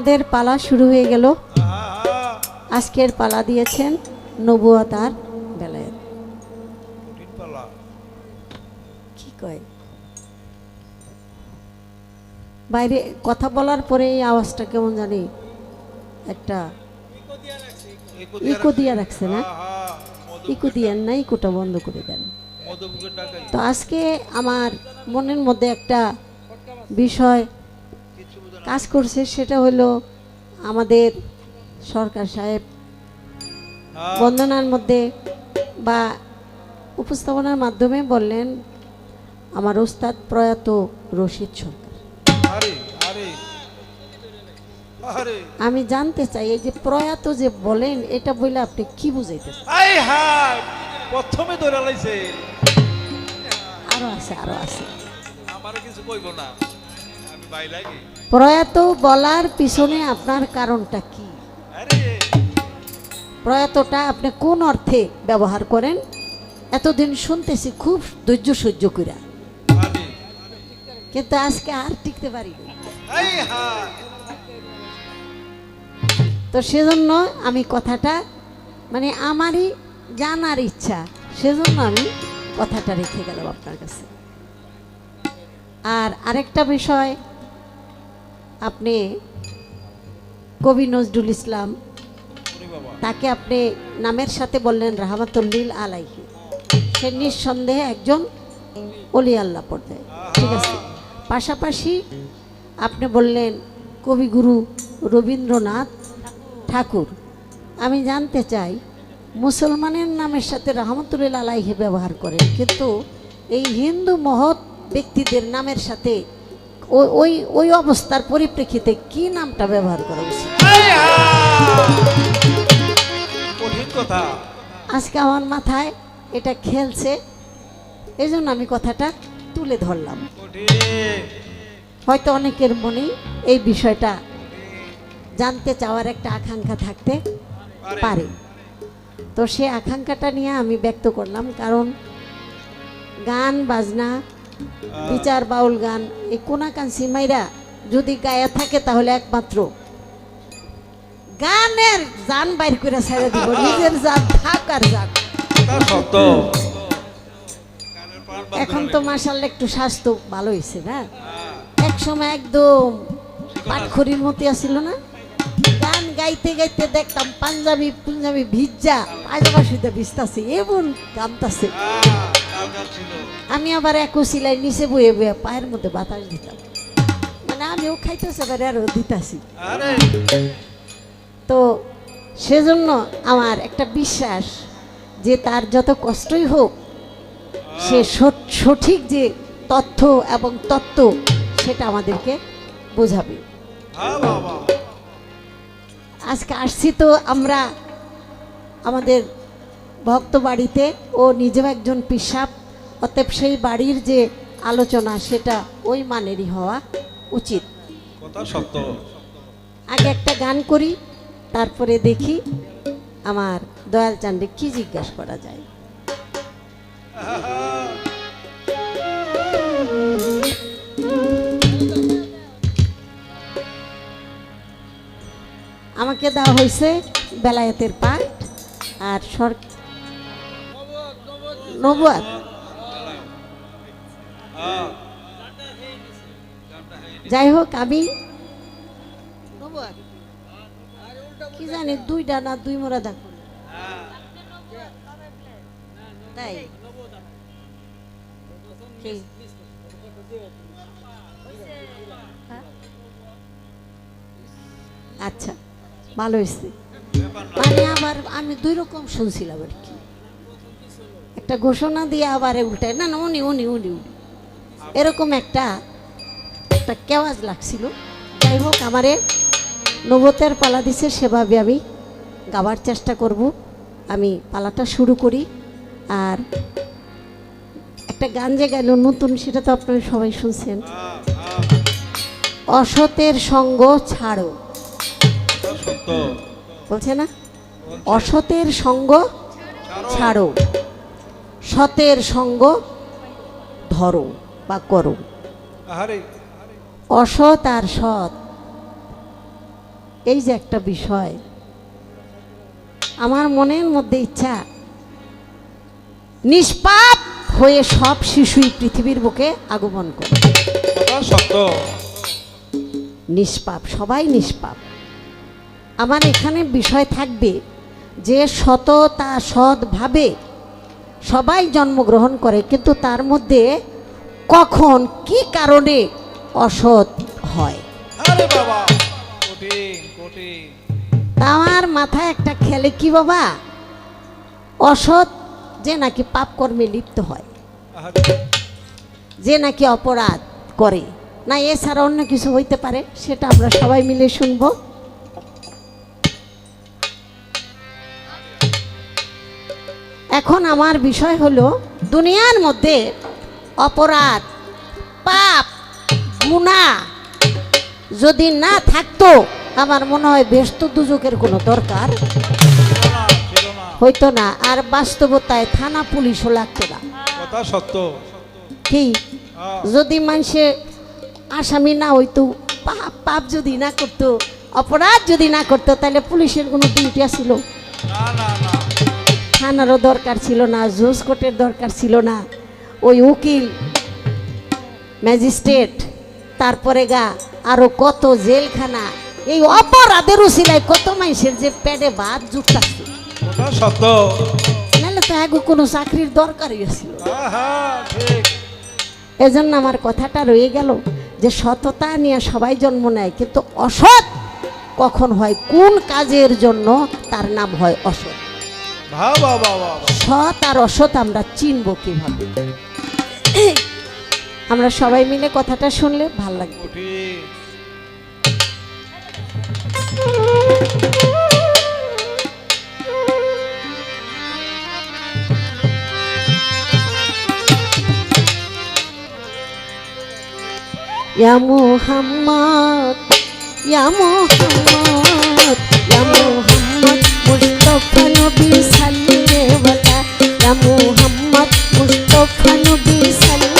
আমাদের পালা শুরু হয়ে গেল। আজকের পালা দিয়েছেন বেলায়েত কঠিন পালা কি কয়? বাইরে কথা বলার পরে এই আওয়াজটা কেমন জানি একটা ইকো দিয়ে রাখছে না? ইকো দিয়েন না, ইকোটা বন্ধ করে দেন। তো আজকে আমার মনের মধ্যে একটা বিষয় কাজ করছে সেটা হলো আমাদের সরকার সাহেব। হ্যাঁ, বন্দনার মধ্যে বা উপস্থাপনার মাধ্যমে বললেন আমার ওস্তাদ প্রয়াত রশিদ সরকার। আমি জানতে চাই এই যে প্রয়াত যে বলেন এটা বলে আপনি কি বুঝাইতেছেন আই প্রথমে ধরে লাইছে। আরও আছে আরও আছে। আমারও কিছু কইব না। আমি লাগি। প্রয়াত বলার পিছনে আপনার কারণটা কি? প্রয়াতটা আপনি কোন অর্থে ব্যবহার করেন? এতদিন শুনতেছি খুব ধৈর্য সহ্য আরে। কিন্তু আজকে আর টিকতে পারি তো সেজন্য আমি কথাটা মানে আমারই জানার ইচ্ছা সেজন্য আমি কথাটা রেখে গেলাম আপনার কাছে। আর আরেকটা বিষয় আপনি কবি নজরুল ইসলাম। তাকে আপনি নামের সাথে বললেন রাহমাতুল্লিল আলাইহি। সে নিঃসন্দেহে একজন অলি আল্লাহ পর্যায়ে ঠিক আছে? পাশাপাশি আপনি বললেন কবিগুরু রবীন্দ্রনাথ ঠাকুর। আমি জানতে চাই, মুসলমানের নামের সাথে রহমতুল্লিল আলাইহি ব্যবহার করেন, কিন্তু এই হিন্দু মহৎ ব্যক্তিদের নামের সাথে ওই ওই ওই অবস্থার পরিপ্রেক্ষিতে কি নামটা ব্যবহার করা উচিত? আজকে আমার মাথায় এটা খেলছে এই জন্য আমি কথাটা তুলে ধরলাম। হয়তো অনেকের মনেই এই বিষয়টা জানতে চাওয়ার একটা আকাঙ্ক্ষা থাকতে পারে। তো সে আকাঙ্ক্ষাটা নিয়ে আমি ব্যক্ত করলাম কারণ গান বাজনা বিচার বাউল গান এই কোনাকান সিমাইরা যদি গায়ে থাকে তাহলে একমাত্র গানের জান বাইর করে ছেড়ে দিব নিজের জান থাক আর যাক। এখন তো মার্শাল্লাহ একটু স্বাস্থ্য ভালো হয়েছে না? এক সময় একদম পাটখড়ির মতো আসছিল না? গান গাইতে গাইতে দেখতাম পাঞ্জাবি পুঞ্জাবি ভিজ্জা পায়জামা শুতে ভিজতাছে এমন গামতাছে আমি আবার একু সিলাই নিচে বয়ে বয়ে পায়ের মধ্যে বাতাস দিতাম। মানে আমিও খাইতেছে এবারে আরও দিতাছি। তো সেজন্য আমার একটা বিশ্বাস যে তার যত কষ্টই হোক সে সঠ- সঠিক যে তথ্য এবং তত্ত্ব সেটা আমাদেরকে বোঝাবে। আজকে আসছি তো আমরা আমাদের ভক্ত বাড়িতে ও নিজেও একজন পিসাব অতএব সেই বাড়ির যে আলোচনা সেটা ওই মানেরই হওয়া উচিত। আগে একটা গান করি তারপরে দেখি আমার দয়াল চান্দে কি জিজ্ঞাসা করা যায়। আমাকে দেওয়া হয়েছে বেলায়েতের পাঠ আর সর হ্যাঁ যাই হোক, আমি কি জানি দুইটা না দুই মোড়া দেখো তাই? আচ্ছা ভালো হয়েছে। মানে আবার আমি দুই রকম শুনছিলাম আর কি। একটা ঘোষণা দিয়ে আবার উল্টায় না না উনি উনি উনি উনি। এরকম একটা একটা কেওয়াজ লাগছিল। যাই হোক আমারে নবতের পালা দিছে সেভাবে আমি গাবার চেষ্টা করব। আমি পালাটা শুরু করি। আর একটা গান যে গেল নতুন সেটা তো আপনারা সবাই শুনছেন। অসতের সঙ্গ ছাড়ো। বলছে না? অসতের সঙ্গ ছাড়ো। সতের সঙ্গ ধরো বা করো। অসৎ আর সৎ এই যে একটা বিষয়। আমার মনের মধ্যে ইচ্ছা নিষ্পাপ হয়ে সব শিশুই পৃথিবীর বুকে আগমন করে নিষ্পাপ সবাই নিষ্পাপ। আমার এখানে বিষয় থাকবে যে সততা সৎভাবে সবাই জন্মগ্রহণ করে কিন্তু তার মধ্যে কখন কি কারণে অসৎ হয়? আমার মাথায় একটা খেলে কি বাবা? অসৎ যে নাকি পাপ কর্মে লিপ্ত হয় যে নাকি অপরাধ করে। না এছাড়া অন্য কিছু হইতে পারে সেটা আমরা সবাই মিলে শুনব। এখন আমার বিষয় হলো দুনিয়ার মধ্যে অপরাধ পাপ গুণা যদি না থাকতো আমার মনে হয় ব্যস্ত দুজকের কোনো দরকার হইতো না। আর বাস্তবতায় থানা পুলিশও লাগতো না। সত্য। কি? হ্যাঁ, যদি মানুষে আসামি না হইতো পাপ পাপ যদি না করতো অপরাধ যদি না করতো তাহলে পুলিশের কোনো ডিউটি ছিল না না না। থানারও দরকার ছিল না জজ কোর্টের দরকার ছিল না। ওই উকিল ম্যাজিস্ট্রেট তারপরে গা আরও কত জেলখানা। এই অপরাধের উসিলায় কত মানুষের যে ভাত জুটতাছে। কথা সত্য। নাহলে তো আগে কোনো চাকরির দরকারই ছিল এজন্য আমার কথাটা রয়ে গেল যে সততা নিয়ে সবাই জন্ম নেয় কিন্তু অসৎ কখন হয়? কোন কাজের জন্য তার নাম হয় অসৎ? সৎ আর অসৎ আমরা চিনব কীভাবে? আমরা সবাই মিলে কথাটা শুনলে ভালো লাগবে। ইয়া মুহাম্মদ ইয়া মুহাম্মদ ইয়া মুহাম্মদ। মুস্তাফা নবী সাল্লি ইয়া মুহাম্মদ মুস্তফা নবী সাল্লাল্লাহু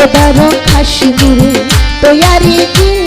খোদার কাশ্মীরে তৈয়ারি দিন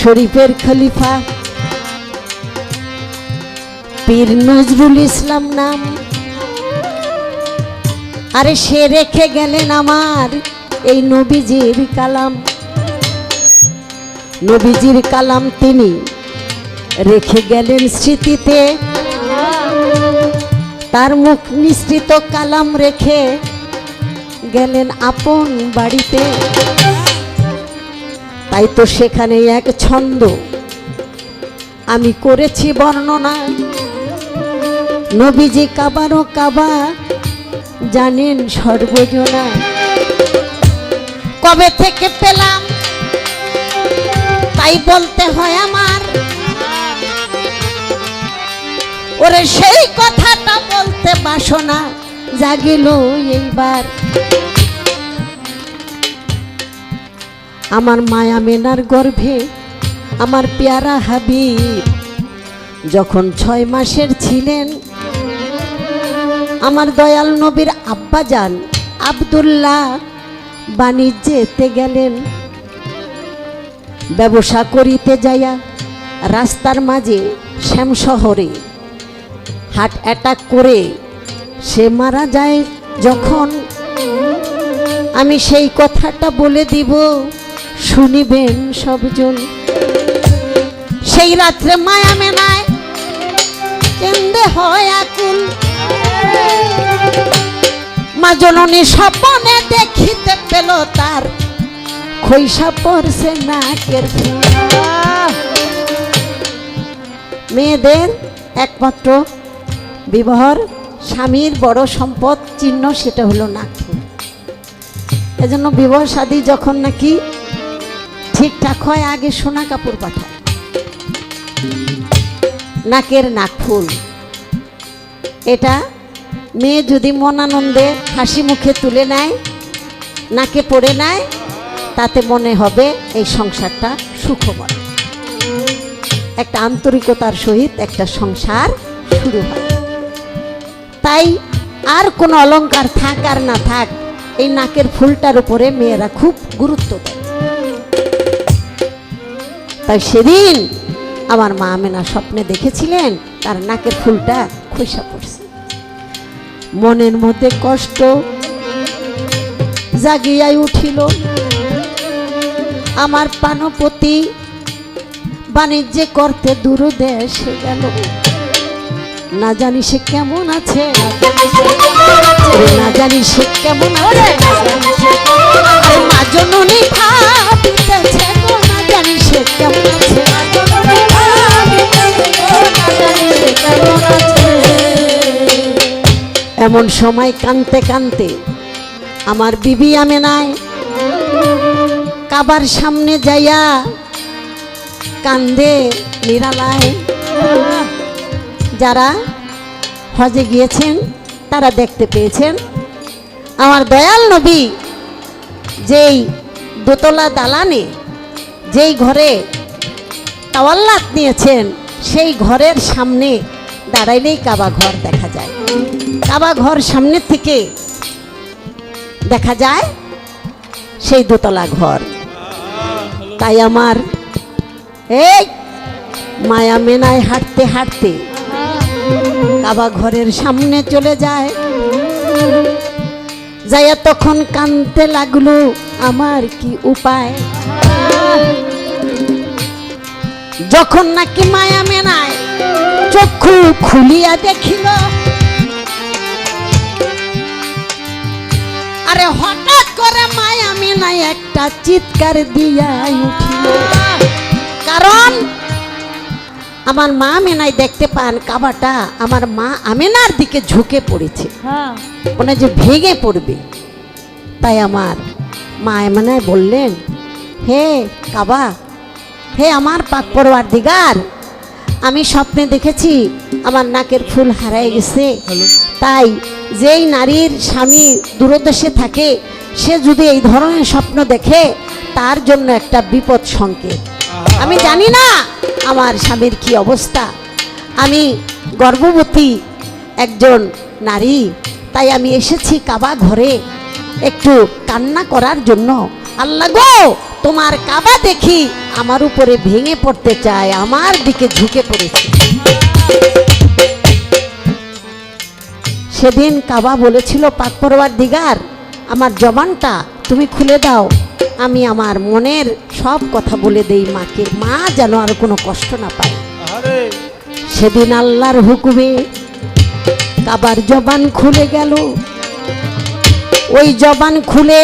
শরীফের খলিফা। পীর নজরুল ইসলাম নাম। আরে সে রেখে গেলেন আমার এই নবীজির কালাম। নবীজির কালাম তিনি রেখে গেলেন স্মৃতিতে। তার মুখ নিঃসৃত কালাম রেখে গেলেন আপন বাড়িতে। তাই তো সেখানে এক ছন্দ। আমি করেছি বর্ণনা। নবীজি কাবারও কাবা, জানেন সর্বজনা। কবে থেকে পেলাম? তাই বলতে হয় আমার। ওরে সেই কথাটা বলতে বাসনা জাগিল এইবার। আমার মায়া মেনার গর্ভে, আমার পেয়ারা হাবিব, যখন ছয় মাসের ছিলেন, আমার দয়াল নবীর আব্বা আব্বাজান আব্দুল্লাহ বাণিজ্যেতে গেলেন। ব্যবসা করিতে যাইয়া রাস্তার মাঝে শ্যাম শহরে হার্ট অ্যাটাক করে সে মারা যায় যখন। আমি সেই কথাটা বলে দিব শুনিবেন সবজন সেই রাত্রে মায়া মেনায় কেন্দে হয় আকুল। মা জননী স্বপনে দেখিতে পেল তার খৈসা পড়ছে নাকের। মেয়েদের একমাত্র বিবাহর স্বামীর বড় সম্পদ, চিহ্ন সেটা হলো নাকফুল এজন্য বিবাহ শাদী যখন নাকি ঠিকঠাক হয়, আগে সোনা কাপড় পাঠায়। নাকের নাকফুল এটা মেয়ে যদি মনানন্দে হাসি মুখে তুলে নেয়, নাকে পড়ে নেয়, তাতে মনে হবে এই সংসারটা সুখময় একটা আন্তরিকতার সহিত একটা সংসার শুরু হয়। তাই আর কোনো অলংকার থাক আর না থাক, এই নাকের ফুলটার উপরে মেয়েরা খুব গুরুত্ব দেয়। তাই সেদিন আমার মা আমেনা স্বপ্নে দেখেছিলেন, তার নাকের ফুলটা খৈসা পড়ছে। মনের মধ্যে কষ্ট জাগিয়াই উঠিল। আমার পানপতি বাণিজ্য করতে দূর দেশে গেল। না জানি সে কেমন আছে। না জানি সে কেমন আছে। এমন সময় কানতে কানতে আমার বিবি আমে নাই। কাবার সামনে যাইয়া কান্দে নিরালায়। যারা হজে গিয়েছেন, তারা দেখতে পেয়েছেন, আমার দয়াল নবী যেই দোতলা দালানে যেই ঘরে তাওয়াল্লাত নিয়েছেন, সেই ঘরের সামনে দাঁড়াইলেই কাবা ঘর দেখা যায়। কাবা ঘর সামনের থেকে দেখা যায় সেই দোতলা ঘর। তাই আমার এই মায়া মেনায় হাঁটতে হাঁটতে কাবা ঘরের সামনে চলে যায়। যাইয়া তখন কানতে লাগল, আমার কি উপায়? যখন নাকি মায়া মেনায় চক্ষু খুলিয়া দেখিল আরে হঠাৎ করে মায়া মেনায় একটা চিৎকার দিয়া উঠিল। কারণ আমার মা মেনাই দেখতে পান কাবাটা আমার মা আমেনার দিকে ঝুঁকে পড়েছে। হ্যাঁ। মনে যে ভেঙে পড়বে। তাই আমার মা এমনায় বললেন হে কাবা হে আমার পাক পড়োয়ার দিগার আমি স্বপ্নে দেখেছি আমার নাকের ফুল হারায় গেছে। তাই যেই নারীর স্বামী দূরদেশে থাকে সে যদি এই ধরনের স্বপ্ন দেখে তার জন্য একটা বিপদ সংকেত। আমি জানি না আমার স্বামীর কি অবস্থা। আমি গর্ভবতী একজন নারী তাই আমি এসেছি কাবা ঘরে একটু কান্না করার জন্য। আল্লাহ গো! তোমার কাবা দেখি আমার উপরে ভেঙে পড়তে চায় আমার দিকে ঝুঁকে পড়েছে। সেদিন কাবা বলেছিল পাক পরবার দিগার আমার জবানটা তুমি খুলে দাও। আমি আমার মনের সব কথা বলে দেই মাকে। মা যেন আর কোনো কষ্ট না পায়। সেদিন আল্লাহর হুকুমে কাবার জবান খুলে গেল। ওই জবান খুলে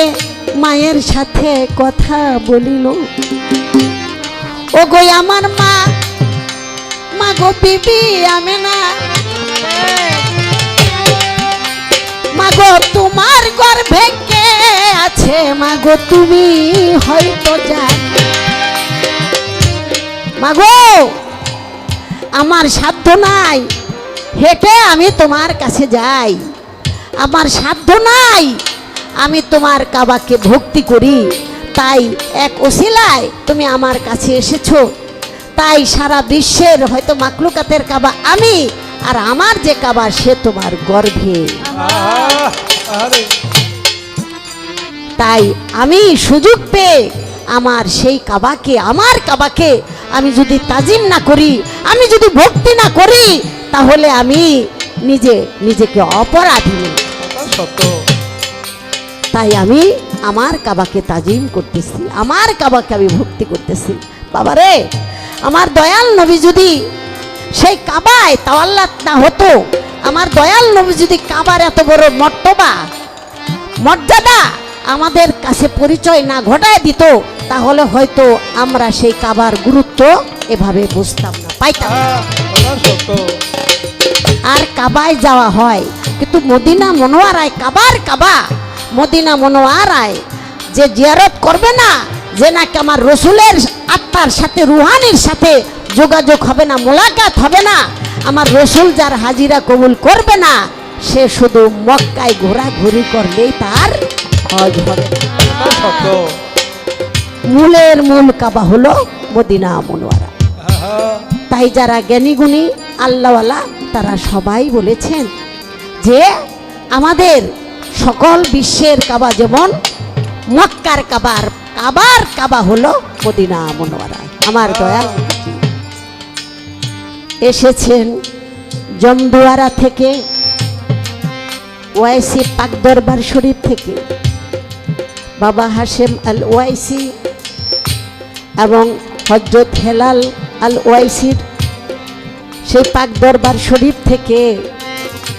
মায়ের সাথে কথা বলিল ও গো আমার মা মা গো বিবি আমি না মা গো, তোমার গর্ভে কে আছে? মা গো, তুমি হয়তো জান। মা গো, আমার সাধ্য নাই, হেঁটে আমি তোমার কাছে যাই। আমার সাধ্য নাই আমি তোমার কাবাকে ভক্তি করি। তাই এক ওসিলায় তুমি আমার কাছে এসেছ। তাই সারা বিশ্বের হয়তো মাকলুকাতের কাবা আমি আর আমার যে কাবা সে তোমার গর্ভে। তাই আমি সুযোগ পেয়ে আমার সেই কাবাকে আমার কাবাকে আমি যদি তাজিম না করি আমি যদি ভক্তি না করি তাহলে আমি নিজে নিজেকে অপরাধী। সত্য। তাই আমি আমার কাবাকে তাজিম করতেছি আমার কাবাকে আমি ভক্তি করতেছি। বাবারে আমার দয়াল নবী যদি সেই কাবায় তাওয়াল্লাত না হতো আমার দয়াল নবী যদি কাবার এত বড় মর্তবা মর্যাদা আমাদের কাছে পরিচয় না ঘটায় দিত তাহলে হয়তো আমরা সেই কাবার গুরুত্ব এভাবে বুঝতাম না পাইতাম সত্য। আর কাবায় যাওয়া হয় কিন্তু মদিনা মনোয়ারায় কাবার কাবা মদিনা মনোয়ারায় যে জিয়ারত করবে না, যে নাকি আমার রসুলের আত্মার সাথে, রুহানির সাথে যোগাযোগ হবে না, মোলাকাত হবে না, আমার রসুল যার হাজিরা কবুল করবে না, সে শুধু মক্কায় ঘোরাঘুরি করলেই তার হজ মূলের মূল কাবা হলো মদিনা মনোয়ারা। তাই যারা জ্ঞানীগুণী, আল্লাহওয়ালা, তারা সবাই বলেছেন যে আমাদের সকল বিশ্বের কাবা যেমন মক্কার কাবার কাবার কাবা হলো মদিনা মনোয়ারা আমার দয়াল এসেছেন জমদুয়ারা থেকে, ওয়াইসি পাক দরবার শরীফ থেকে, বাবা হাশেম আল ওয়াইসি এবং হজরত হেলাল আল ওয়াইসির সেই পাক দরবার শরীফ থেকে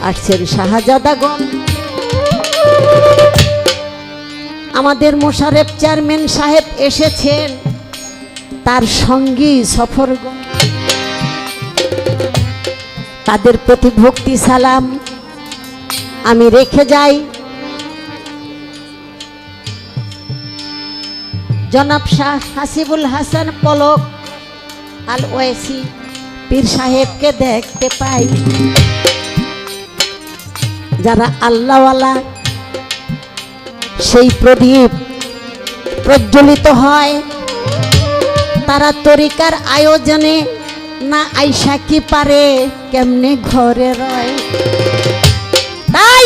আসছেন শাহজাদাগণ। আমাদের মোশারেফ চেয়ারম্যান সাহেব এসেছেন। তার সঙ্গী সফরগণ তাদের প্রতি ভক্তি, সালাম। আমি রেখে যাই। জনাব শাহ হাসিবুল হাসান পলক আল ওয়েসি পীর সাহেবকে দেখতে পাই। যারা আল্লাহওয়ালা সেই প্রদীপ প্রজ্বলিত হয় তারা তরিকার আয়োজনে। না আইসা কি পারে? কেমনে ঘরে রয়? তাই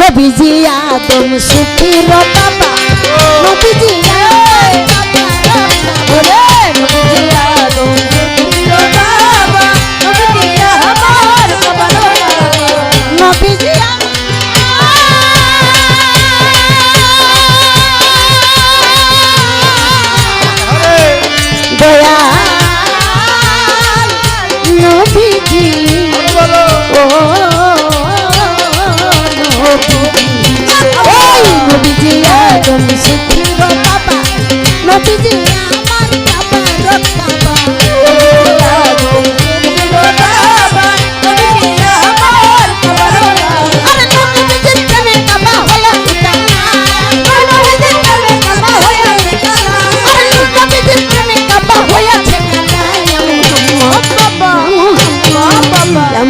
নবীজি আদম সুখীর বাবা। নবীজি আদম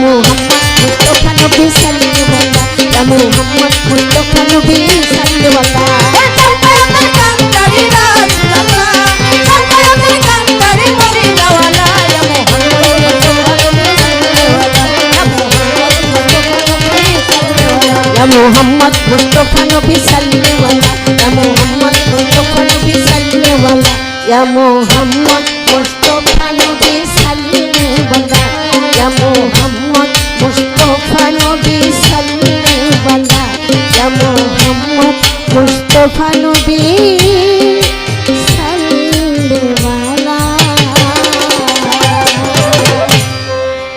Oh.